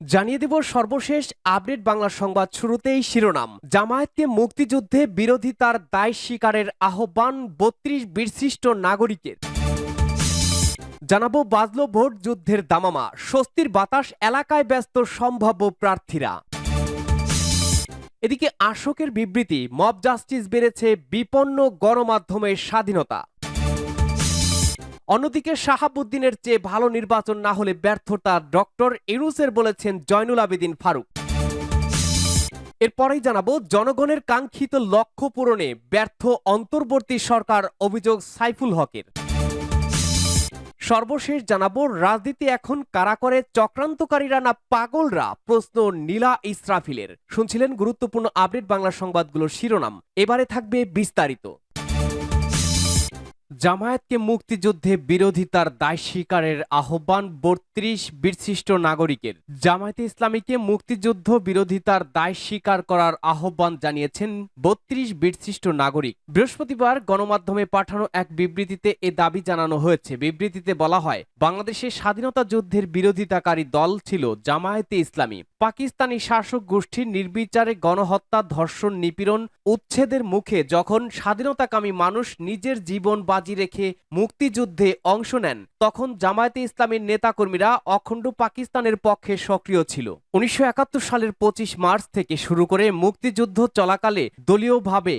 জানিয়ে দেব সর্বশেষ আপডেট বাংলা সংবাদ শুরুতেই শিরোনাম। জামায়াতকে মুক্তিযুদ্ধে বিরোধিতার দায় স্বীকারের আহ্বান বত্রিশ বীরশ্রেষ্ঠ নাগরিকের। জানাব বাজলো ভোট যুদ্ধের দামামা, স্বস্তির বাতাস, এলাকায় ব্যস্ত সম্ভাব্য প্রার্থীরা। এদিকে আশোকের বিবৃতি, মব জাস্টিস বেড়েছে বিপন্ন গণমাধ্যমের স্বাধীনতা। অন্যদিকে শাহাবুদ্দিনের চেয়ে ভালো নির্বাচন না হলে ব্যর্থতা ডক্টর ইরুসের বলেছেন জয়নুল আবেদিন ফারুক। এরপরেই জানাব, জনগণের কাঙ্ক্ষিত লক্ষ্য পূরণে ব্যর্থ অন্তর্বর্তী সরকার অভিযোগ সাইফুল হকের। সর্বশেষ জানাব, রাজনীতি এখন কারা করে চক্রান্তকারীরা না পাগলরা? প্রশ্ন নীলা ইসরাফিলের। শুনছিলেন গুরুত্বপূর্ণ আপডেট বাংলা সংবাদগুলোর শিরোনাম। এবারে থাকবে বিস্তারিত। জামায়াতকে মুক্তিযুদ্ধে বিরোধিতার দায় স্বীকারের আহ্বান বত্রিশ বীরশ্রেষ্ঠ নাগরিকের। জামায়াতে ইসলামীকে মুক্তিযুদ্ধ বিরোধিতার দায় স্বীকার করার আহ্বান জানিয়েছেন বত্রিশ বীরশ্রেষ্ঠ নাগরিক। বৃহস্পতিবার গণমাধ্যমে পাঠানো এক বিবৃতিতে এ দাবি জানানো হয়েছে। বিবৃতিতে বলা হয় বাংলাদেশের স্বাধীনতা যুদ্ধের বিরোধিতাকারী দল ছিল জামায়াতে ইসলামী। পাকিস্তানি শাসক গোষ্ঠীর নির্বিচারে গণহত্যা, ধর্ষণ, নিপীড়ন, উচ্ছেদের মুখে যখন স্বাধীনতাকামী মানুষ নিজের জীবন বাজি রেখে মুক্তিযুদ্ধে অংশ নেন। তখন জামায়াতে ইসলামীর নেতাকর্মীরা অখণ্ড পাকিস্তানের পক্ষে সক্রিয় ছিল। উনিশশো একাত্তর সালের পঁচিশ মার্চ থেকে শুরু করে মুক্তিযুদ্ধ চলাকালে দলীয়ভাবে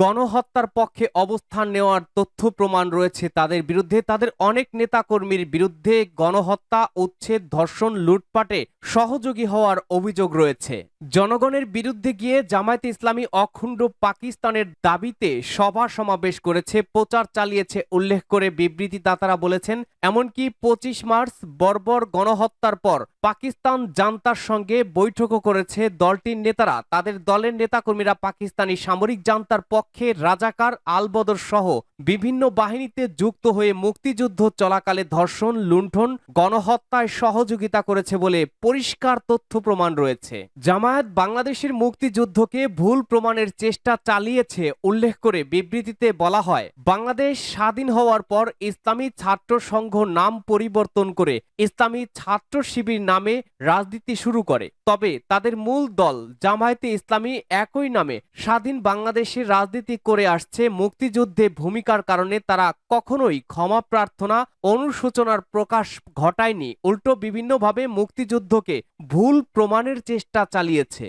গণহত্যার পক্ষে অবস্থান নেওয়ার তথ্য প্রমাণ রয়েছে তাদের বিরুদ্ধে। তাদের অনেক নেতাকর্মীর বিরুদ্ধে গণহত্যা, উচ্ছেদ, ধর্ষণ, লুটপাটে সহযোগী হওয়ার অভিযোগ রয়েছে। জনগণের বিরুদ্ধে গিয়ে জামায়াতে ইসলামী অখণ্ড পাকিস্তানের দাবিতে সভা সমাবেশ করেছে, প্রচার চালিয়েছে উল্লেখ করে বিবৃতিদাতারা বলেছেন, এমনকি পঁচিশ মার্চ বর্বর গণহত্যার পর পাকিস্তান জান্তার সঙ্গে বৈঠকও করেছে দলটির নেতারা। তাদের দলের নেতাকর্মীরা পাকিস্তানি সামরিক জান্তার পক্ষে রাজাকার আলবদর সহ বিভিন্ন বাহিনীতে যুক্ত হয়ে মুক্তিযুদ্ধ চলাকালে ধর্ষণ, লুণ্ঠন, গণহত্যায় সহযোগিতা করেছে বলে পরিষ্কার তথ্য প্রমাণ রয়েছে। জামায়াত বাংলাদেশের মুক্তিযুদ্ধকে ভুল প্রমাণের চেষ্টা চালিয়েছে উল্লেখ করে বিবৃতিতে বলা হয়, বাংলাদেশ স্বাধীন হওয়ার পর ইসলামী ছাত্র সংঘ নাম পরিবর্তন করে ইসলামী ছাত্র শিবির নামে রাজনীতি শুরু করে। তবে তাদের মূল দল জামায়াতে ইসলামী একই নামে স্বাধীন বাংলাদেশের রাজনীতি করে আসছে। মুক্তিযুদ্ধে ভূমিকার কারণে তারা কখনোই ক্ষমা প্রার্থনা, অনুশোচনার প্রকাশ ঘটায়নি। উল্টো বিভিন্নভাবে মুক্তিযুদ্ধকে ভুল প্রমাণের চেষ্টা চালিয়েছে।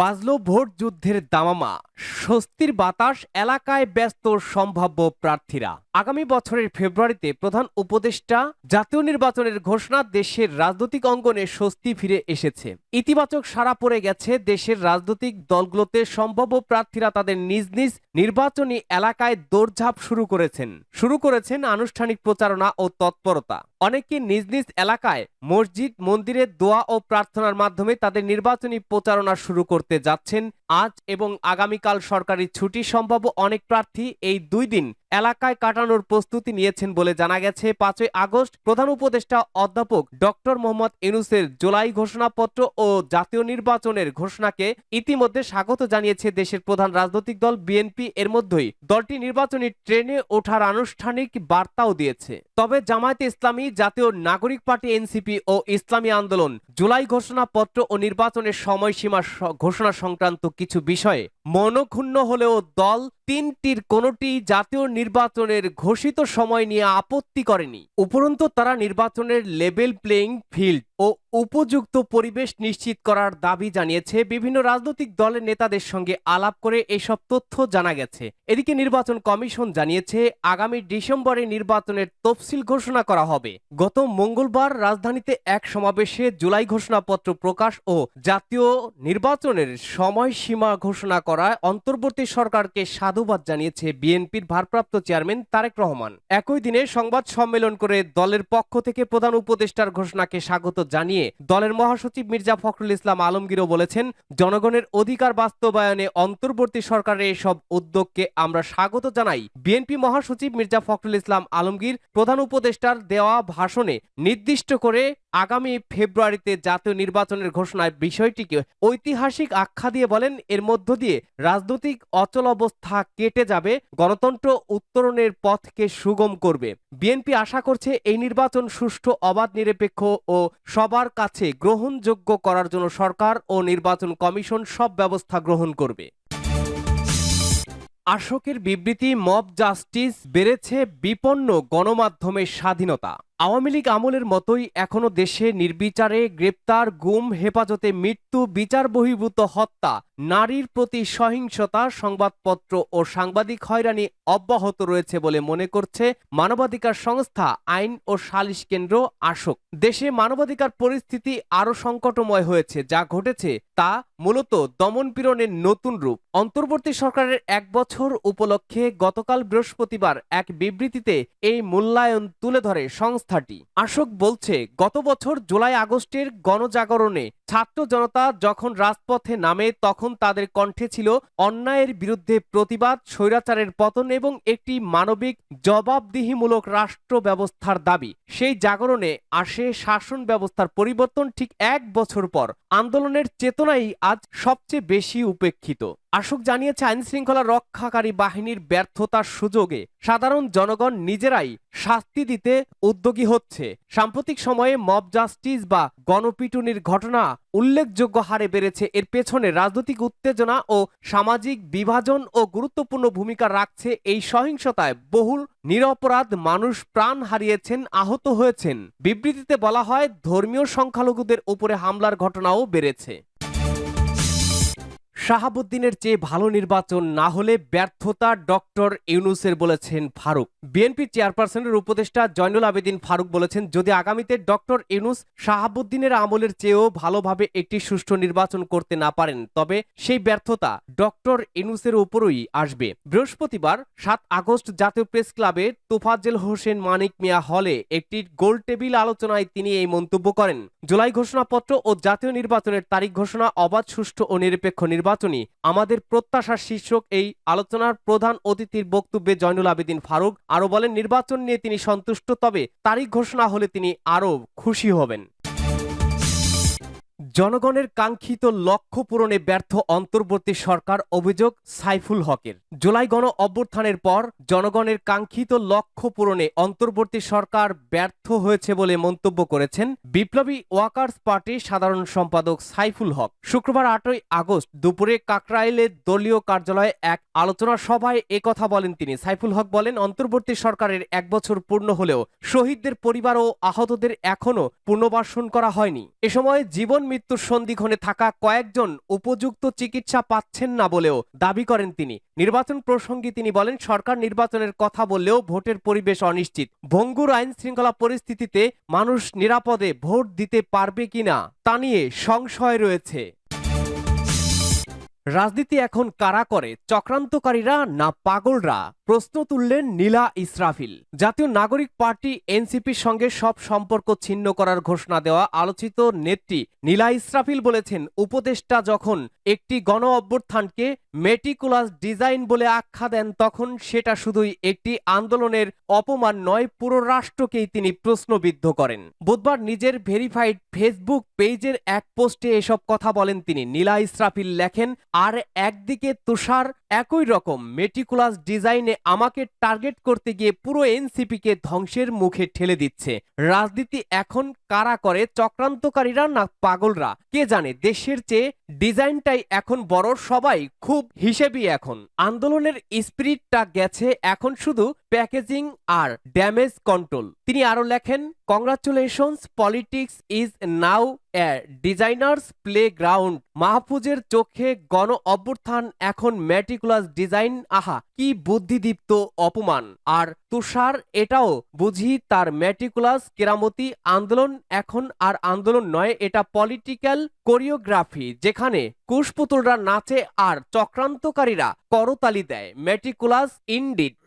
বাজলো ভোট যুদ্ধের দামামা। স্বস্তির বাতাস, এলাকায় ব্যস্ত সম্ভাব্য প্রার্থীরা। আগামী বছরের ফেব্রুয়ারিতে প্রধান উপদেষ্টা, জাতীয় নির্বাচনের ঘোষণা দেশের রাজনৈতিক অঙ্গনে স্বস্তি ফিরে এসেছে। ইতিবাচক সাড়া পড়ে গেছে দেশের রাজনৈতিক দলগুলোতে সম্ভাব্য প্রার্থীরা তাদের নিজ নিজ নির্বাচনী এলাকায় দৌড়ঝাঁপ শুরু করেছেন। শুরু করেছেন আনুষ্ঠানিক প্রচারণা ও তৎপরতা। অনেকে নিজ নিজ এলাকায় মসজিদ, মন্দিরের দোয়া ও প্রার্থনার মাধ্যমে তাদের নির্বাচনী প্রচারণা শুরু করতে যাচ্ছেন। আজ এবং আগামীকাল সরকারি ছুটি সম্ভাব্য অনেক প্রার্থী এই দুই দিন এলাকায় কাটানোর প্রস্তুতি নিয়েছেন বলে জানা গেছে। পাঁচই আগস্ট প্রধান উপদেষ্টা অধ্যাপক ডক্টর মোহাম্মদ ইনুসের জুলাই ঘোষণাপত্র ও জাতীয় নির্বাচনের ঘোষণাকে ইতিমধ্যে স্বাগত জানিয়েছে দেশের প্রধান রাজনৈতিক দল বিএনপি। এর মধ্যেই দলটি নির্বাচনী ট্রেনে ওঠার আনুষ্ঠানিক বার্তাও দিয়েছে। তবে জামায়াতে ইসলামী, জাতীয় নাগরিক পার্টি এনসিপি ও ইসলামী আন্দোলন জুলাই ঘোষণাপত্র ও নির্বাচনের সময়সীমা ঘোষণা সংক্রান্ত কিছু বিষয়ে মনক্ষুণ্ণ হলেও দল তিনটির কোনোটি জাতীয় নির্বাচনের ঘোষিত সময় নিয়ে আপত্তি করেনি। উপরন্তু তারা নির্বাচনের লেভেল প্লেইং ফিল্ড ও উপযুক্ত পরিবেশ নিশ্চিত করার দাবি জানিয়েছে বিভিন্ন রাজনৈতিক দলের নেতাদের সঙ্গে আলাপ করে এসব তথ্য জানা গেছে। এদিকে নির্বাচন কমিশন জানিয়েছে, আগামী ডিসেম্বরে নির্বাচনের তফসিল ঘোষণা করা হবে। গত মঙ্গলবার রাজধানীতে এক সমাবেশে জুলাই ঘোষণাপত্র প্রকাশ ও জাতীয় নির্বাচনের সময়সীমা ঘোষণা করায় অন্তর্বর্তী সরকারকে সাধুবাদ জানিয়েছে বিএনপির ভারপ্রাপ্ত চেয়ারম্যান তারেক রহমান। একই দিনে সংবাদ সম্মেলন করে দলের পক্ষ থেকে প্রধান উপদেষ্টার ঘোষণাকে স্বাগত জানিয়ে দলের মহাসচিব মির্জা ফখরুল ইসলাম আলমগীরও বলেছেন, জনগণের অধিকার বাস্তবায়নে অন্তর্বর্তী সরকারের এসব উদ্যোগকে আমরা স্বাগত জানাই। বিএনপি মহাসচিব মির্জা ফখরুল ইসলাম আলমগীর প্রধান উপদেষ্টার দেওয়া ভাষণে নির্দিষ্ট করে আগামী ফেব্রুয়ারিতে জাতীয় নির্বাচনের ঘোষণায় বিষয়টিকে ঐতিহাসিক আখ্যা দিয়ে বলেন, এর মধ্য দিয়ে রাজনৈতিক অচল অবস্থা কেটে যাবে, গণতন্ত্র উত্তরণের পথকে সুগম করবে। বিএনপি আশা করছে, এই নির্বাচন সুষ্ঠু, অবাধ, নিরপেক্ষ ও সবার কাছে গ্রহণযোগ্য করার জন্য সরকার ও নির্বাচন কমিশন সব ব্যবস্থা গ্রহণ করবে। আশোকের বিবৃতি, মব জাস্টিস, বেড়েছে বিপন্ন গণমাধ্যমের স্বাধীনতা। আওয়ামী লীগ আমলের মতোই এখনও দেশে নির্বিচারে গ্রেপ্তার, গুম, হেফাজতে মৃত্যু, বিচার বহির্ভূত হত্যা, নারীর প্রতি সহিংসতা, সংবাদপত্র ও সাংবাদিক হয়রানি অব্যাহত রয়েছে বলে মনে করছে মানবাধিকার সংস্থা, আইন ও সালিশ কেন্দ্র আশোক দেশে মানবাধিকার পরিস্থিতি আরও সংকটময় হয়েছে, যা ঘটেছে তা মূলত দমনপীড়নের নতুন রূপ। অন্তর্বর্তী সরকারের এক বছর উপলক্ষে গতকাল বৃহস্পতিবার এক বিবৃতিতে এই মূল্যায়ন তুলে ধরে সংস্থাটি আশোক বলছে গত বছর জুলাই আগস্টের গণজাগরণে ছাত্র জনতা যখন রাজপথে নামে, তখন তাদের কণ্ঠে ছিল অন্যায়ের বিরুদ্ধে প্রতিবাদ, স্বৈরাচারের পতন এবং একটি মানবিক, জবাবদিহিমূলক রাষ্ট্র ব্যবস্থার দাবি। সেই জাগরণে আসে শাসন ব্যবস্থার পরিবর্তন ঠিক এক বছর পর। আন্দোলনের চেতনাই আজ সবচেয়ে বেশি উপেক্ষিত। আশোক জানিয়েছে আইন শৃঙ্খলা রক্ষাকারী বাহিনীর ব্যর্থতার সুযোগে সাধারণ জনগণ নিজেরাই শাস্তি দিতে উদ্যোগী হচ্ছে। সাম্প্রতিক সময়ে মব জাস্টিস বা গণপিটুনির ঘটনা উল্লেখযোগ্য হারে বেড়েছে। এর পেছনে রাজনৈতিক উত্তেজনা ও সামাজিক বিভাজন ও গুরুত্বপূর্ণ ভূমিকা রাখছে এই সহিংসতায়। বহুল নিরপরাধ মানুষ প্রাণ হারিয়েছেন, আহত হয়েছেন। বিবৃতিতে বলা হয়, ধর্মীয় সংখ্যালঘুদের উপরে হামলার ঘটনাও বেড়েছে। শাহাবুদ্দিনের চেয়ে ভালো নির্বাচন না হলে ব্যর্থতা ডক্টর ইউনুসের বলেছেন ফারুক। বিএনপি চেয়ারপারসনের উপদেষ্টা জয়নুল আবেদিন ফারুক বলেছেন, যদি আগামীতে ডক্টর ইউনুস শাহাবুদ্দিনের আমলের চেয়েও ভালোভাবে একটি সুষ্ঠু নির্বাচন করতে না পারেন, তবে সেই ব্যর্থতা ডক্টর ইউনুসের উপরই আসবে। বৃহস্পতিবার সাত আগস্ট জাতীয় প্রেস ক্লাবে তোফাজ্জেল হোসেন মানিক মিয়া হলে একটি গোল টেবিল আলোচনায় তিনি এই মন্তব্য করেন। জুলাই ঘোষণাপত্র ও জাতীয় নির্বাচনের তারিখ ঘোষণা, অবাধ, সুষ্ঠু ও নিরপেক্ষ নির্বাচনী। আমাদের প্রত্যাশার শীর্ষক এই আলোচনার প্রধান অতিথির বক্তব্যে জয়নুল আবেদিন ফারুক আরও বলেন, নির্বাচন নিয়ে তিনি সন্তুষ্ট, তবে তারিখ ঘোষণা হলে তিনি আরও খুশি হবেন। জনগণের কাঙ্ক্ষিত লক্ষ্য পূরণে ব্যর্থ অন্তর্বর্তী সরকার অভিযোগ সাইফুল হকের। জুলাই গণ অভ্যুত্থানের পর জনগণের কাঙ্ক্ষিত লক্ষ্য পূরণে অন্তর্বর্তী সরকার ব্যর্থ হয়েছে বলে মন্তব্য করেছেন বিপ্লবী ওয়াকার্স পার্টির সাধারণ সম্পাদক সাইফুল হক। শুক্রবার আটই আগস্ট দুপুরে কাকরাইলের দলীয় কার্যালয়ে এক আলোচনা সভায় একথা বলেন তিনি। সাইফুল হক বলেন, অন্তর্বর্তী সরকারের এক বছর পূর্ণ হলেও শহীদদের পরিবার ও আহতদের এখনও পুনর্বাসন করা হয়নি। এ সময় জীবন মৃত্যুর সন্ধিক্ষণে থাকা কয়েকজন উপযুক্ত চিকিৎসা পাচ্ছেন না বলেও দাবি করেন তিনি। নির্বাচন প্রসঙ্গে তিনি বলেন, সরকার নির্বাচনের কথা বললেও ভোটের পরিবেশ অনিশ্চিত। ভঙ্গুর আইন শৃঙ্খলা পরিস্থিতিতে মানুষ নিরাপদে ভোট দিতে পারবে কিনা তা নিয়ে সংশয় রয়েছে। রাজনীতি এখন কারা করে? চক্রান্তকারীরা না পাগলরা? প্রশ্ন তুললেন নীলা ইসরাফিল। জাতীয় নাগরিক পার্টি এনসিপির সঙ্গে সব সম্পর্ক ছিন্ন করার ঘোষণা দেওয়া আলোচিত নেত্রী নীলা ইসরাফিল বলেছেন, উপদেষ্টা যখন একটি গণ অভ্যুত্থানকে মেটিকুলাস ডিজাইন বলে আখ্যা দেন, তখন সেটা শুধুই একটি আন্দোলনের অপমান নয়, পুরো রাষ্ট্রকেই তিনি প্রশ্নবিদ্ধ করেন। বুধবার নিজের ভেরিফাইড ফেসবুক পেজের এক পোস্টে এসব কথা বলেন তিনি। নীলা ইসরাফিল লেখেন আর একদিকে তুষার একই রকম মেটিকুলাস ডিজাইনে আমাকে টার্গেট করতে গিয়ে পুরো এনসিপিকে ধ্বংসের মুখে ঠেলে দিচ্ছে। রাজনীতি এখন কারা করে? চক্রান্তকারীরা না পাগলরা? কে জানে? দেশের চেয়ে ডিজাইনটাই এখন বড়, সবাই খুব হিসেবই এখন। আন্দোলনের স্পিরিটটা গেছে এখন শুধু প্যাকেজিং আর ড্যামেজ কন্ট্রোল তিনি আরও লেখেন congratulations politics is now a designers playground মাহফুজের চোখে গণ অভ্যুত্থান এখন ম্যাটিকুলাস ডিজাইন আহা, কি বুদ্ধিদীপ্ত অপমান। আর তুষার এটাও বুঝি তার ম্যাটিকুলাস কেরামতি আন্দোলন, এখন আর আন্দোলন নয়, এটা পলিটিক্যাল কোরিওগ্রাফি যেখানে কুশপুতুলরা নাচে আর চক্রান্তকারীরা করতালি দেয় ম্যাটিকুলাস ইনডিড